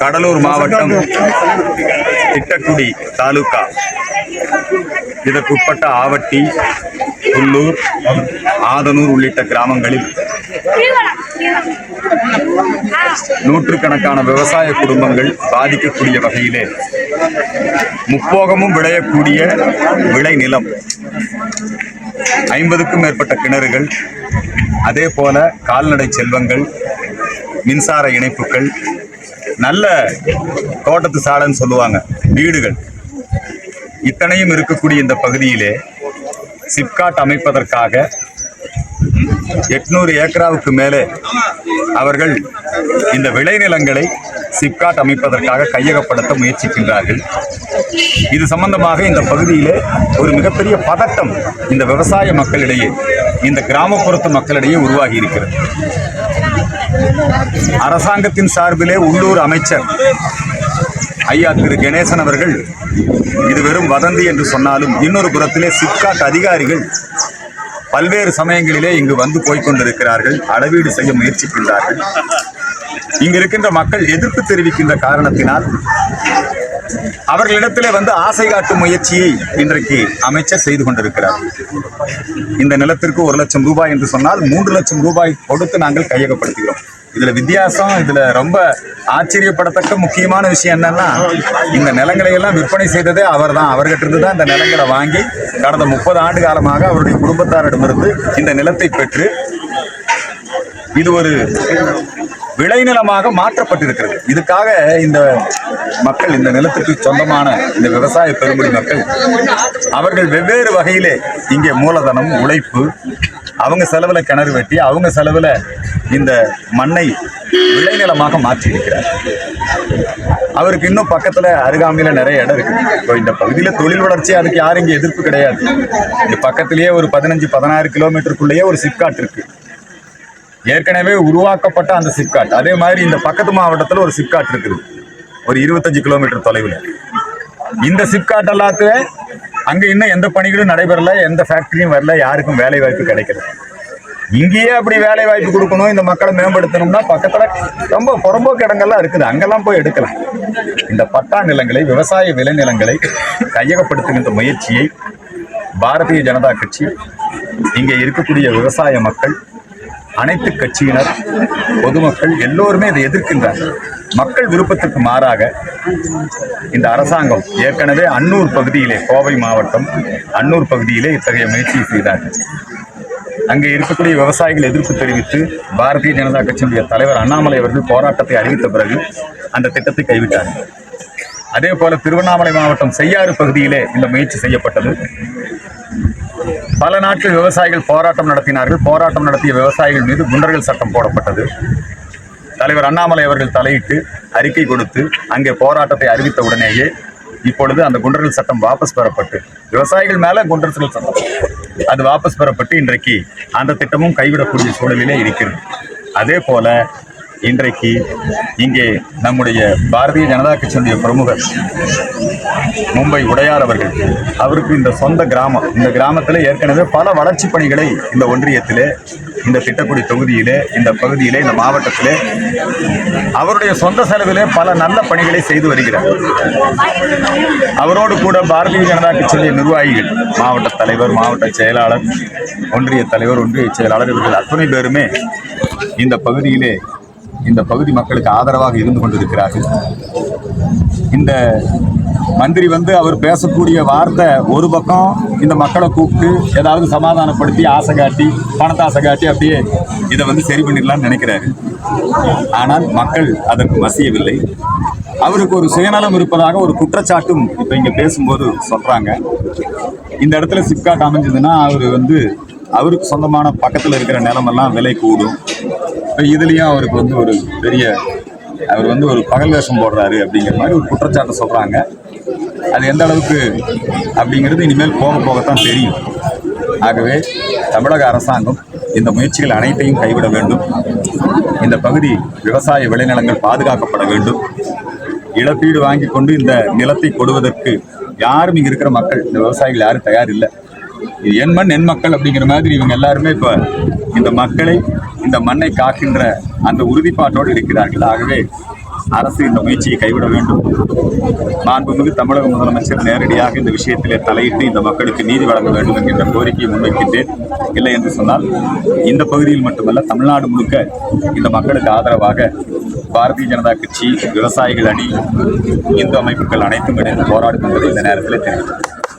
கடலூர் மாவட்டம் திட்டக்குடி தாலுகா. இதற்குட்பட்ட ஆவட்டி உள்ளூர் ஆதனூர் உள்ளிட்ட கிராமங்களில் நூற்றுக்கணக்கான விவசாய குடும்பங்கள் பாதிக்கக்கூடிய வகையிலே முப்போகமும் விளையக்கூடிய விளைநிலம் ஐம்பதுக்கும் மேற்பட்ட கிணறுகள் அதே போல கால்நடை செல்வங்கள் மின்சார இணைப்புகள் நல்ல தோட்டத்து சாலைன்னு சொல்லுவாங்க வீடுகள். இத்தனையும் இருக்கக்கூடிய இந்த பகுதியிலே சிப்காட் அமைப்பதற்காக எட்நூறு ஏக்கராவுக்கு மேலே அவர்கள் இந்த விளைநிலங்களை சிப்காட் அமைப்பதற்காக கையகப்படுத்த முயற்சிக்கின்றார்கள். இது சம்பந்தமாக இந்த பகுதியிலே ஒரு மிகப்பெரிய பதட்டம் இந்த விவசாய மக்களிடையே இந்த கிராமப்புறத்து மக்களிடையே உருவாகி இருக்கிறது. அரசாங்கத்தின் சார்பிலே உள்ளூர் அமைச்சர் ஐயா திரு கணேசன் அவர்கள் இது வெறும் வதந்தி என்று சொன்னாலும் இன்னொரு புறத்திலே சிப்காட் அதிகாரிகள் பல்வேறு சமயங்களிலே இங்கு வந்து போய்கொண்டிருக்கிறார்கள் அளவீடு செய்ய முயற்சிக்கின்றார்கள். இங்கு இருக்கின்ற மக்கள் எதிர்ப்பு தெரிவிக்கின்ற காரணத்தினால் அவர்களிடத்திலே வந்து ஆசை காட்டும் முயற்சியை இன்றைக்கு அமைச்சர் செய்து கொண்டிருக்கிறார். இந்த நிலத்திற்கு ஒரு லட்சம் ரூபாய் என்று சொன்னால் மூன்று லட்சம் ரூபாய் கொடுத்து நாங்கள் கையகப்படுத்துகிறோம். இதுல வித்தியாசம் இதுல ரொம்ப ஆச்சரியப்படத்தக்க முக்கியமான விஷயம் என்னன்னா இந்த நிலங்களை எல்லாம் விற்பனை செய்ததே அவர்தான். அவர்கிட்ட இருந்து தான் இந்த நிலங்களை வாங்கி கடந்த முப்பது ஆண்டு காலமாக அவருடைய குடும்பத்தாரிடமிருந்து இந்த நிலத்தை பெற்று இது ஒரு விளைநிலமாக மாற்றப்பட்டிருக்கிறது. இதுக்காக இந்த மக்கள் இந்த நிலத்துக்கு சொந்தமான இந்த விவசாய பெருங்குடி மக்கள் அவர்கள் வெவ்வேறு வகையிலே இங்கே மூலதனம் உழைப்பு அவங்க செலவில் கிணறு வெட்டி அவங்க செலவில் இந்த மண்ணை விளைநிலமாக மாற்றி இருக்கிறார் அவருக்கு இன்னும் பக்கத்தில் அருகாமையில் நிறைய இடம் இருக்குது இப்போ இந்த பகுதியில் தொழில் வளர்ச்சி அதுக்கு யாரும் இங்கே எதிர்ப்பு கிடையாது. இந்த பக்கத்திலேயே ஒரு பதினஞ்சு பதினாறு கிலோமீட்டருக்குள்ளேயே ஒரு சிப்காட் இருக்குது ஏற்கனவே உருவாக்கப்பட்ட அந்த சிப்காட். அதே மாதிரி இந்த பக்கத்து மாவட்டத்தில் ஒரு சிப்காட் இருக்குது. ஒரு இருபத்தஞ்சு கிலோமீட்டர் தொலைவில். இந்த சிப்காட் எல்லாத்துவே அங்கே இன்னும் எந்த பணிகளும் நடைபெறல எந்த ஃபேக்டரியும் வரல யாருக்கும் வேலை வாய்ப்பு கிடைக்கல. இங்கேயே அப்படி வேலை வாய்ப்பு கொடுக்கணும் இந்த மக்களை மேம்படுத்தணும்னா பக்கத்தில் ரொம்ப புறம்போக்கு இடங்கள்லாம் இருக்குது. அங்கெல்லாம் போய் எடுக்கலாம். இந்த பட்டா நிலங்களை விவசாய விளைநிலங்களை கையகப்படுத்துகின்ற முயற்சியை பாரதிய ஜனதா கட்சி இங்கே இருக்கக்கூடிய விவசாய மக்கள் அனைத்து கட்சியினர் பொதுமக்கள் எல்லோருமே இதை எதிர்க்கின்றார்கள் மக்கள் விருப்பத்துக்கு மாறாக இந்த அரசாங்கம் ஏற்கனவே அன்னூர் பகுதியிலே கோவை மாவட்டம் அன்னூர் பகுதியிலே இத்தகைய முயற்சியை செய்தார்கள். அங்கே இருக்கக்கூடிய விவசாயிகள் எதிர்ப்பு தெரிவித்து பாரதிய ஜனதா கட்சியினுடைய தலைவர் அண்ணாமலை அவர்கள் போராட்டத்தை அறிவித்த பிறகு அந்த திட்டத்தை கைவிட்டார்கள். அதே போல திருவண்ணாமலை மாவட்டம் செய்யாறு பகுதியிலே இந்த முயற்சி செய்யப்பட்டது. பல நாட்கள் விவசாயிகள் போராட்டம் நடத்தினார்கள். போராட்டம் நடத்திய விவசாயிகள் மீது குண்டர்கள் சட்டம் போடப்பட்டது. தலைவர் அண்ணாமலை அவர்கள் தலையிட்டு அறிக்கை கொடுத்து அங்கே போராட்டத்தை அறிவித்த உடனேயே இப்பொழுது அந்த குண்டர்கள் சட்டம் வாபஸ் பெறப்பட்டு விவசாயிகள் மேல குண்டர்கள் சட்டம் அது வாபஸ் பெறப்பட்டு இன்றைக்கு அந்த திட்டமும் கைவிடக்கூடிய சூழலிலே இருக்கிறது. அதே போல இன்றைக்கு இங்கே நம்முடைய பாரதிய ஜனதா கட்சியினுடைய பிரமுகர் மும்பை உடையார் அவர்கள். அவருக்கு இந்த சொந்த கிராமம் இந்த கிராமத்தில் ஏற்கனவே பல வளர்ச்சி பணிகளை இந்த ஒன்றியத்திலே இந்த திட்டக்குடி தொகுதியிலே இந்த பகுதியிலே இந்த மாவட்டத்திலே அவருடைய சொந்த செலவிலே பல நல்ல பணிகளை செய்து வருகிறார். அவரோடு கூட பாரதிய ஜனதா கட்சியுடைய நிர்வாகிகள் மாவட்ட தலைவர் மாவட்ட செயலாளர் ஒன்றிய தலைவர் ஒன்றிய செயலாளர் இவர்கள் அத்தனை பேருமே இந்த பகுதியிலே இந்த பகுதி மக்களுக்கு ஆதரவாக இருந்து கொண்டிருக்கிறார்கள். இந்த மந்திரி வந்து அவர் பேசக்கூடிய வார்த்தை ஒரு பக்கம் இந்த மக்களை கூப்பிட்டு ஏதாவது சமாதானப்படுத்தி ஆசை காட்டி பணத்தை ஆசை காட்டி அப்படியே இதை வந்து சரி பண்ணிடலாம்னு நினைக்கிறாரு. ஆனால் மக்கள் அதற்கு மசியவில்லை. அவருக்கு ஒரு சுயநலம் இருப்பதாக ஒரு குற்றச்சாட்டும் இப்போ இங்கே பேசும்போது சொல்கிறாங்க இந்த இடத்துல சிப்காட் அமைஞ்சதுன்னா அவர் வந்து அவருக்கு சொந்தமான பக்கத்தில் இருக்கிற நிலமெல்லாம் விலை கூடும். இதுலேயும் அவருக்கு வந்து ஒரு பெரிய அவர் வந்து ஒரு பகல் வேஷம் போடுறாரு அப்படிங்கிற மாதிரி ஒரு குற்றச்சாட்டை சொல்கிறாங்க அது எந்த அளவுக்கு அப்படிங்கிறது இனிமேல் போக போகத்தான் தெரியும். ஆகவே தமிழக அரசாங்கம் இந்த முயற்சிகள் அனைத்தையும் கைவிட வேண்டும். இந்த பகுதி விவசாய விளைநிலங்கள் பாதுகாக்கப்பட வேண்டும். இழப்பீடு வாங்கி கொண்டு இந்த நிலத்தை கொடுவதற்கு யாரும் இங்கே இருக்கிற மக்கள் இந்த விவசாயிகள் யாரும் தயார் இல்லை என் மண் என் மக்கள் அப்படிங்கிற மாதிரி இவங்க எல்லாருமே இப்போ இந்த மக்களை இந்த மண்ணை காக்கின்ற அந்த உறுதிப்பாட்டோடு இருக்கிறார்கள். ஆகவே அரசு இந்த முயற்சியை கைவிட வேண்டும். மாண்புமிகு தமிழக முதலமைச்சர் நேரடியாக இந்த விஷயத்திலே தலையிட்டு இந்த மக்களுக்கு நீதி வழங்க வேண்டும் என்கின்ற கோரிக்கையை முன்வைக்கின்றேன். இல்லை என்று சொன்னால் இந்த பகுதியில் மட்டுமல்ல தமிழ்நாடு முழுக்க இந்த மக்களுக்கு ஆதரவாக பாரதிய ஜனதா கட்சி விவசாயிகள் அணி இந்து அமைப்புகள் அனைத்தும் இணைந்து போராடும் என்பதை இந்த நேரத்தில் தெரிவித்தது